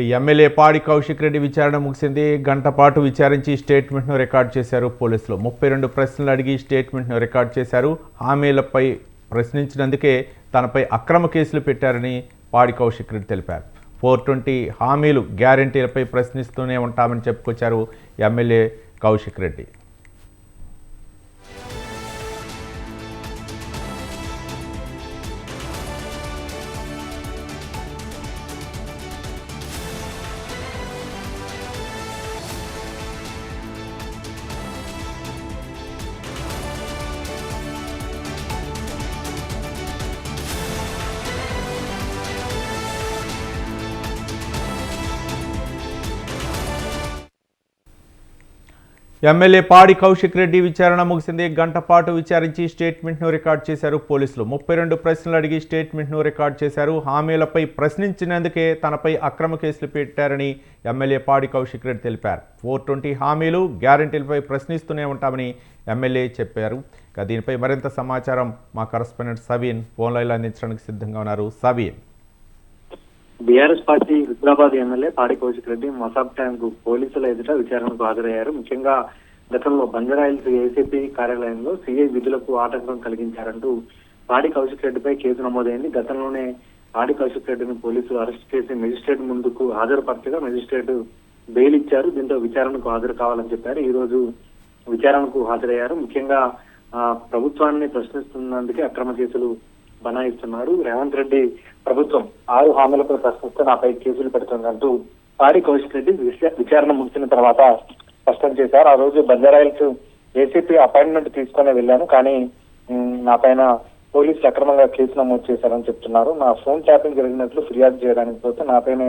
MLA Padi Kaushik Reddy విచారణ ముగిసింది. గంట పాటు విచారించి స్టేట్మెంట్ను రికార్డ్ చేశారు పోలీసులు. ముప్పై రెండు ప్రశ్నలు అడిగి స్టేట్మెంట్ను రికార్డ్ చేశారు. హామీలపై ప్రశ్నించినందుకే తనపై అక్రమ కేసులు పెట్టారని పాడి కౌశిక్ రెడ్డి తెలిపారు. ఫోర్ ట్వంటీ హామీలు గ్యారంటీలపై ప్రశ్నిస్తూనే ఉంటామని చెప్పుకొచ్చారు ఎమ్మెల్యే కౌశిక్ రెడ్డి. ఎమ్మెల్యే పాడి కౌశిక్ రెడ్డి విచారణ ముగిసింది. గంట పాటు విచారించి స్టేట్మెంట్ను రికార్డ్ చేశారు పోలీసులు. ముప్పై రెండు ప్రశ్నలు అడిగి స్టేట్మెంట్ను రికార్డ్ చేశారు. హామీలపై ప్రశ్నించినందుకే తనపై అక్రమ కేసులు పెట్టారని ఎమ్మెల్యే పాడి కౌశిక్ రెడ్డి తెలిపారు. ఫోర్ ట్వంటీ హామీలు గ్యారంటీలపై ప్రశ్నిస్తూనే ఉంటామని ఎమ్మెల్యే చెప్పారు. ఇక దీనిపై మరింత సమాచారం మా కరస్పాండెంట్ సవీన్ ఫోన్ లైన్లో అందించడానికి సిద్ధంగా ఉన్నారు. Saveen. BRS party Huzurabad MLA Padi Kaushik Reddy Masab tank పోలీసుల ఎదుట విచారణకు హాజరయ్యారు. ముఖ్యంగా గతంలో బంజరాయిల్స్ ఏసీపీ కార్యాలయంలో సీఐ విధులకు ఆటంకం కలిగించారంటూ పాడి కౌశిక్ రెడ్డిపై కేసు నమోదైంది. గతంలోనే పాడి కౌశిక్ రెడ్డిని పోలీసులు అరెస్ట్ చేసి మెజిస్ట్రేట్ ముందుకు హాజరుపరచగా మెజిస్ట్రేట్ బెయిల్ ఇచ్చారు. దీంతో విచారణకు హాజరు కావాలని చెప్పారు. ఈ రోజు విచారణకు హాజరయ్యారు. ముఖ్యంగా ఆ, ప్రభుత్వాన్ని ప్రశ్నిస్తున్నందుకే అక్రమ కేసులు బనాయిస్తున్నారు రేవంత్ రెడ్డి ప్రభుత్వం ఆరు హామీలపై ప్రశ్నిస్తే నాపై కేసులు పెడుతుందంటూ పాడి కౌశిక్ రెడ్డి విచారణ ముగిసిన తర్వాత స్పష్టం చేశారు. ఆ రోజు బంజారాయిల్స్ ఏసీపీ అపాయింట్మెంట్ తీసుకునే వెళ్ళాను కానీ నా పైన పోలీసులు అక్రమంగా కేసు నమోదు చేశారని చెప్తున్నారు. నా ఫోన్ ట్యాపింగ్ జరిగినట్లు ఫిర్యాదు చేయడానికి పోతే నాపైనే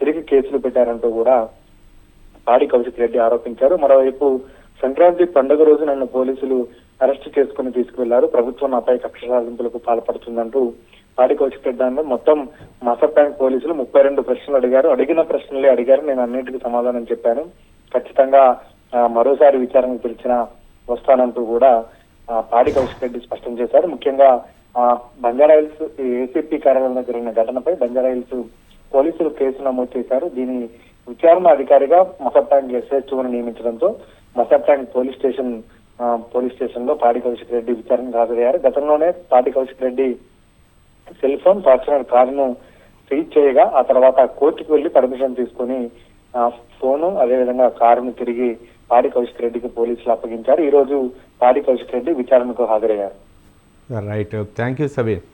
తిరిగి కేసులు పెట్టారంటూ కూడా పాడి కౌశిక్ రెడ్డి ఆరోపించారు. మరోవైపు సంక్రాంతి పండుగ రోజు నన్ను పోలీసులు అరెస్ట్ చేసుకుని తీసుకువెళ్ళారు. ప్రభుత్వం నాపై కక్ష సాధింపులకు పాల్పడుతుందంటూ పాడి కౌశిక్ రెడ్డి మొత్తం మసబ్ పోలీసులు ముప్పై రెండు ప్రశ్నలు అడిగారు. అడిగిన ప్రశ్నలే అడిగారు. నేను అన్నింటికి సమాధానం చెప్పాను. ఖచ్చితంగా ఆ, మరోసారి విచారణకు పిలిచిన వస్తానంటూ కూడా పాడి కౌశిక్ రెడ్డి స్పష్టం చేశారు. ముఖ్యంగా ఆ, బంజారాయిల్స్ ఏసీపీ కార్యాలయంలో జరిగిన ఘటనపై బంజారాయిల్స్ పోలీసులు కేసు నమోదు చేశారు. దీని విచారణ అధికారిగా Masab Tank నియమించడంతో Masab Tank police station police స్టేషన్లో పాడి కౌశిక్ రెడ్డి విచారణకు హాజరయ్యారు. గతంలోనే Padi Kaushik Reddy cell phone Fortuner కారును సీజ్ చేయగా ఆ తర్వాత కోర్టుకు వెళ్ళి పర్మిషన్ తీసుకుని ఆ ఫోను అదేవిధంగా కారును తిరిగి పాడి కౌశిక్ రెడ్డికి పోలీసులు అప్పగించారు. ఈ రోజు పాడి కౌశిక్ రెడ్డి విచారణకు హాజరయ్యారు. రైట్. Thank you Sabir.